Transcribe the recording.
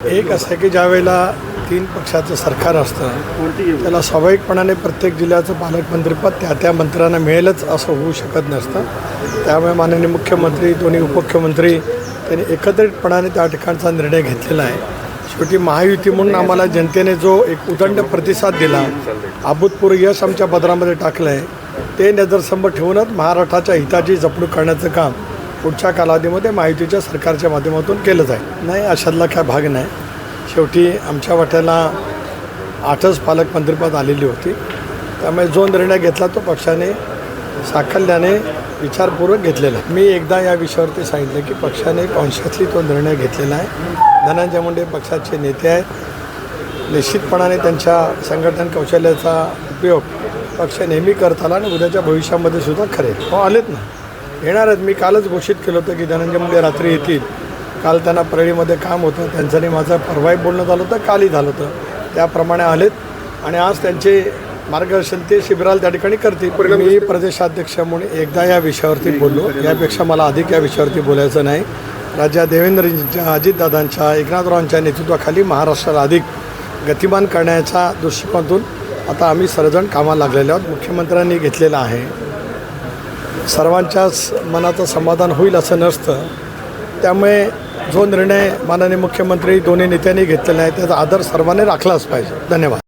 एक असं आहे की ज्या वेळेला तीन पक्षाचं सरकार असतं त्याला स्वाभाविकपणाने प्रत्येक जिल्ह्याचं पालकमंत्रीपद त्या त्या मंत्र्यांना मिळेलच असं होऊ शकत नसतं. त्यामुळे माननीय मुख्यमंत्री दोन्ही उपमुख्यमंत्री त्यांनी एकत्रितपणाने त्या ठिकाणचा निर्णय घेतलेला आहे. शेवटी महायुती म्हणून आम्हाला जनतेने जो एक उदंड प्रतिसाद दिला अभूतपूर्व यश आमच्या पदरामध्ये टाकलं आहे ते नजरसंभ ठेवूनच महाराष्ट्राच्या हिताची जपणूक करण्याचं काम पुढच्या कालावधीमध्ये माहितीच्या सरकारच्या माध्यमातून केलं जाईल नाही अशातला काय भाग नाही. शेवटी आमच्या वाट्याला आठच पालकमंत्रीपद आलेली होती. त्यामुळे जो निर्णय घेतला तो पक्षाने साखल्याने विचारपूर्वक घेतलेला आहे. मी एकदा या विषयावरती सांगितलं की पक्षाने कॉन्शियसली तो निर्णय घेतलेला आहे. धनंजय मुंडे पक्षाचे नेते आहेत. निश्चितपणाने त्यांच्या संघटन कौशल्याचा उपयोग पक्ष नेहमी करत आला आणि उद्याच्या भविष्यामध्ये सुद्धा खरेल हो आलेत ना? येणार आहेत मी कालच घोषित केलं होतं की धनंजय मुंडे रात्री येतील. काल त्यांना परळीमध्ये काम होतं. त्यांचं आणि माझं परवाही बोलणं झालं होतं. कालही झालं होतं. त्याप्रमाणे आलेत. आणि आज त्यांचे मार्गदर्शन ते शिबिराला त्या ठिकाणी करतील. मी प्रदेशाध्यक्ष म्हणून एकदा या विषयावरती बोललो. यापेक्षा मला अधिक या विषयावरती बोलायचं नाही. राजा देवेंद्रजींच्या अजितदादांच्या एकनाथरावांच्या नेतृत्वाखाली महाराष्ट्राला अधिक गतिमान करण्याच्या दृष्टिकोनातून आता आम्ही सर्वजण कामाला लागलेले आहोत. मुख्यमंत्र्यांनी घेतलेलं आहे. सर्वांच्याच मनाचं समाधान होईल असं नसतं. त्यामुळे जो निर्णय माननीय मुख्यमंत्री दोन्ही नेत्यांनी घेतलेला आहे त्याचा आदर सर्वांनी राखलाच पाहिजे. धन्यवाद.